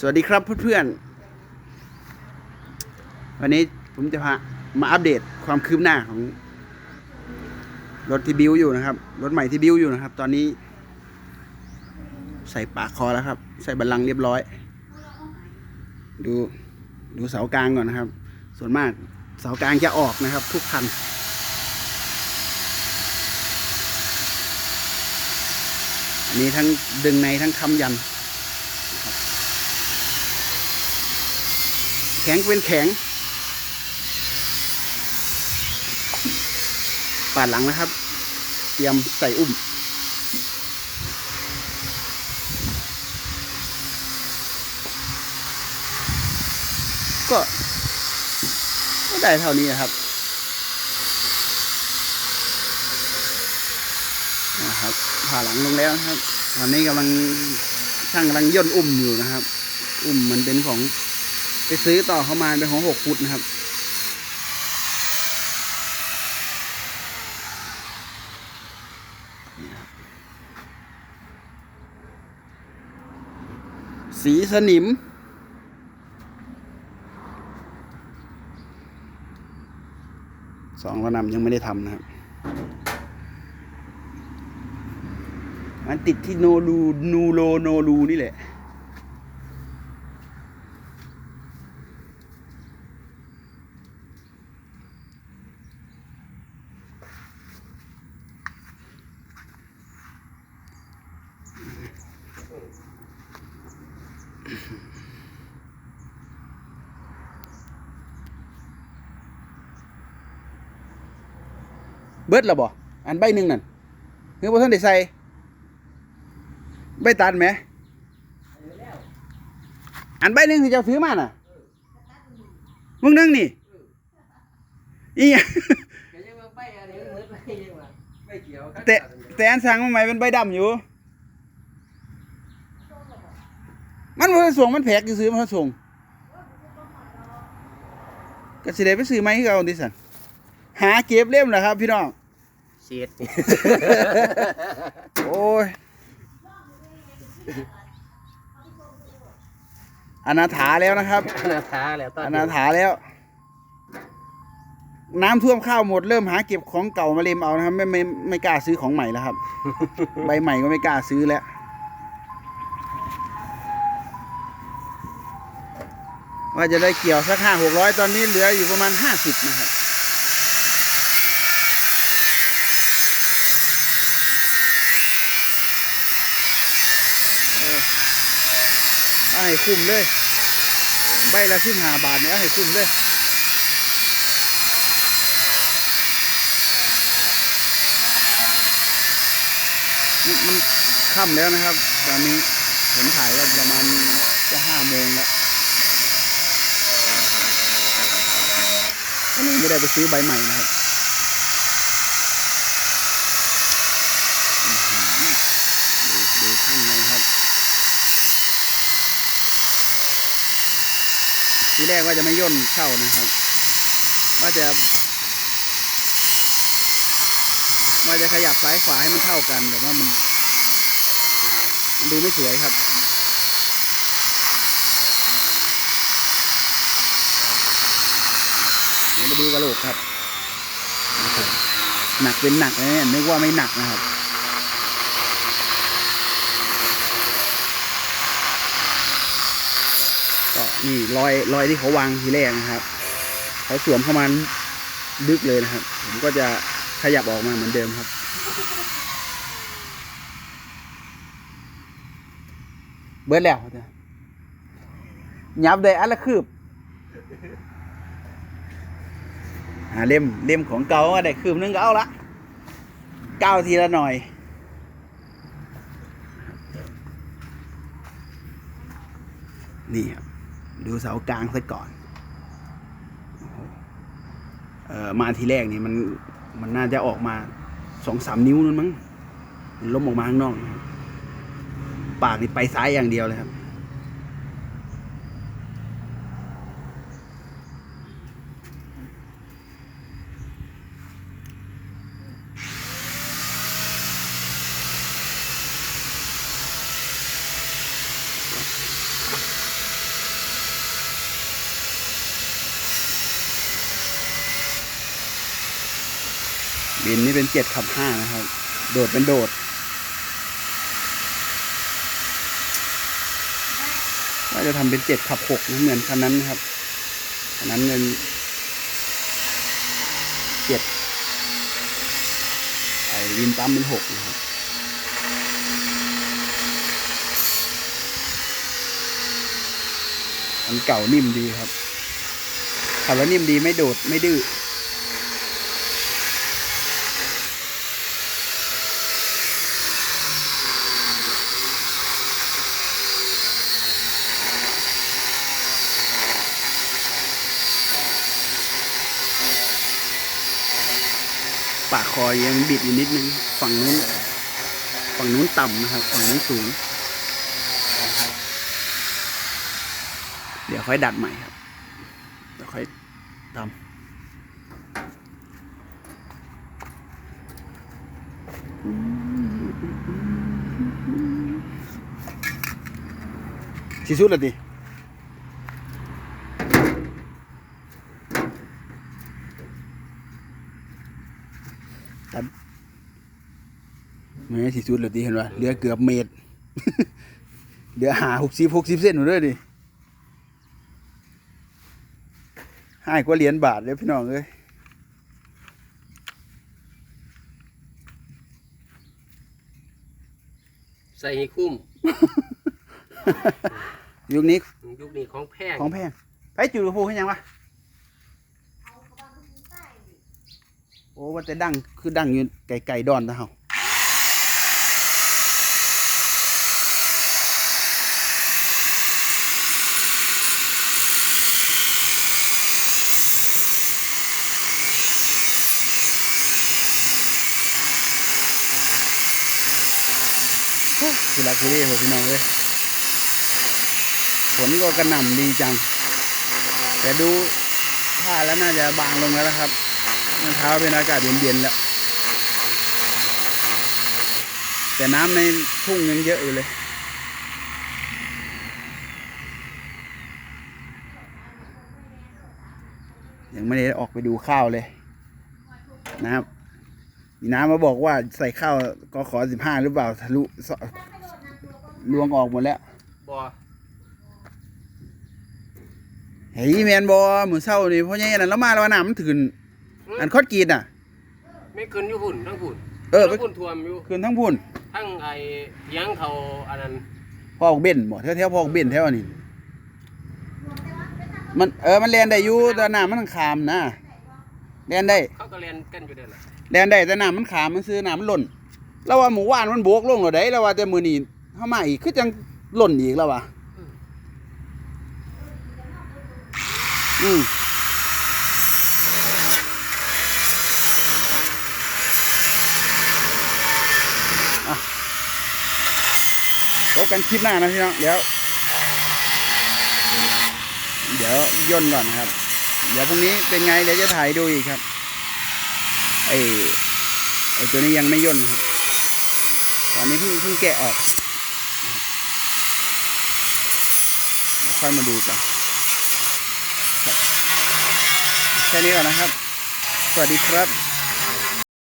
สวัสดีครับเพื่อนๆ วันนี้ผมจะพามาอัปเดตความคืบหน้าของ รถที่บิวอยู่นะครับ รถใหม่ที่บิวอยู่นะครับ ตอนนี้ ใส่ปากคอแล้วครับ ใส่บัลลังก์เรียบร้อย ดูดูเสากลางก่อนนะครับ ส่วนมากเสากลางจะออกนะครับ ทุกคันอันนี้ทั้งดึงในทั้งคำยัน ข็งเป็นแข็งปาดหลังนะครับ เตรียมใส่อุ้มก็ก็ได้เท่านี้นะครับนะครับผ่าหลังลงแล้วนะครับ ตอนนี้กำลังช่างกำลังย่นอุ้มอยู่นะครับ อุ้มมันเป็นของ ไปซื้อต่อเข้ามาเป็นของหกฟุตนะครับ สีสนิม สองระนำยังไม่ได้ทำนะครับ มันติดที่โนรูนูโรโนรูนี่แหละ เบิดและบ่อันใบหนึ่งนั่นเฮ้ยบ่ท่านได้ใส่ใบตัดไหมอันใบหนึ่งที่เจ้าซื้อมาน่ะมึงนึงนี่อีหยังก็ยังว่าไปอันนี้มันเหมือนไปยังว่าไม่เกี่ยวกันแต่แต่อันสั่งมาใหม่เป็นใบดำอยู่ มันบ่ได้ส่งมันแพกอยู่ซื้อมันส่งก็สิได้ไปซื้อไหมคือเอาดิสันหาเก็บเล่มแหละครับพี่น้อง เสียดโอ้ยอนาถาแล้วนะครับ อนาถาแล้วตอนอนาถาแล้ว น้ำท่วมข้าวหมดเริ่มหาเก็บของเก่ามาเล่มเอานะครับ ไม่ไม่ไม่กล้าซื้อของใหม่แล้วครับ ใบใหม่ก็ไม่กล้าซื้อแล้ว ว่าจะได้เกี่ยวสักห้าหกร้อยตอนนี้เหลืออยู่ประมาณห้าสิบนะครับ เออเอา ให้คุ้มเลย ใบละสิบห้าบาทเนี่ยเอาให้คุ้มเลยมันมันค่ำแล้วนะครับ ตอนนี้ผมถ่ายก็ประมาณจะห้าโมงแล้วก็เลยไม่ได้ไปซื้อใบใหม่นะครับอื้อหือดูดูข้างในครับ ทีแรกว่าจะไม่ย่นเข้านะครับ ว่าจะ ว่าจะขยับซ้ายขวาให้มันเท่ากันแต่ว่ามัน มันดูไม่สวยครับเดี๋ยวมาดูกระโหลกครับหนักเป็นหนักเนี่ยนึกว่าไม่หนักนะครับ นี่รอยรอยที่เขาวางทีแรกนะครับ เขาสวมเข้ามาลึกเลยนะครับ ผมก็จะขยับออกมาเหมือนเดิมครับเบิดแล้วยับได้อันละคืบหาเล่มเล่มของเก่าก็ได้คืบนึงก็เอาละเก้าทีละหน่อย นี่ครับ ดูเสากลางซะก่อนเอ่อมาทีแรกนี่มันมันน่าจะออกมาสองสามนิ้วนั่นมั้งล้มออกมาข้างนอก ปากนี่ไปซ้ายอย่างเดียวเลยครับ บินนี่เป็นเจ็ดขับห้านะครับ โดดเป็นโดดว่าจะทำเป็นเจ็ดขับหกนะเหมือนคันนั้นนะครับคันนั้นเป็นเจ็ดไอ้วินปั๊มเป็นหกนะครับอันเก่านิ่มดีครับขับแล้วนิ่มดีไม่โดดไม่ดื้อ ปากคอยังบิดอยู่นิดนึง ฝั่งนู้น ฝั่งนู้นต่ำนะครับ ฝั่งนี้สูง เดี๋ยวค่อยดัดใหม่ครับ เดี๋ยวค่อยทำที่สุดและดิ ตัดไม่ใช่ที่สุดและดิเห็นป่ะเหลือเกือบเมตรเหลือหาหกสิบหกสิบเส้นหนูด้วยดิให้กว่าเหรียญบาทเลยพี่น้องเอ้ยใส่ให้คุ้ม ยุคนี้ยุคนี้ของแพงของแพงไปจุดกระพูให้ยังวะ โอ้ว่าแต่ดังคือดังอยู่ไกลๆดอนนะเฮาคือลักคือเร่หัวพี่น้องเลยฝนก็กระหน่ำดีจัง แต่ดูท่าแล้วน่าจะบางลงแล้วนะครับ เมื่อเช้าเป็นอากาศเย็นๆแล้ว แต่น้ำในทุ่งยังเยอะอยู่เลยยังไม่ได้ออกไปดูข้าวเลย นะครับมีน้ำมาบอกว่าใส่ข้าวก็ขอสิบห้าหรือเปล่าทะลุสลวงออกหมดแล้วบ่เฮ้ยแมนบอมือเศร้านี่เพราะไงนั่นแล้วมาแล้วว่าน้ำมันถึง อันคอดกรีดอะ ไม่ขึ้นอยู่พุ่นทั้งพุ่นเออไปทั้งพุ่นท่วมอยู่คืนทั้งพุ่นทั้งไอ้เลี้ยังเขาอันนั้นพ่อออกเบ็นบ่แถวๆพ่อออกเบ็นแถวนี้มันเออมันเรียนได้อยู่แต่น้ำมันขามนะเรียนได้เขาก็เรียนกันอยู่เด้อล่ะเรียนได้แต่น้ำมันขามมันซื้อน้ำมันหล่นแล้วว่าหมู่ว่านมันโบกลงแล้วได้แล้วว่าแต่มือนี้เข้ามาอีกคือจังหล่นอีกแล้ววะอืมอะพบ กันคลิปหน้านะพี่น้องเดี๋ยว เดี๋ยวย่นก่อนนะครับ เดี๋ยวพรุ่งนี้เป็นไงเดี๋ยวจะถ่ายดูอีกครับไอ้ไอ้ตัวนี้ยังไม่ย่นครับตอนนี้เพิ่งเพิ่งแกะออกค่อยมาดูกันแค่นี้ก่อนนะครับ สวัสดีครับ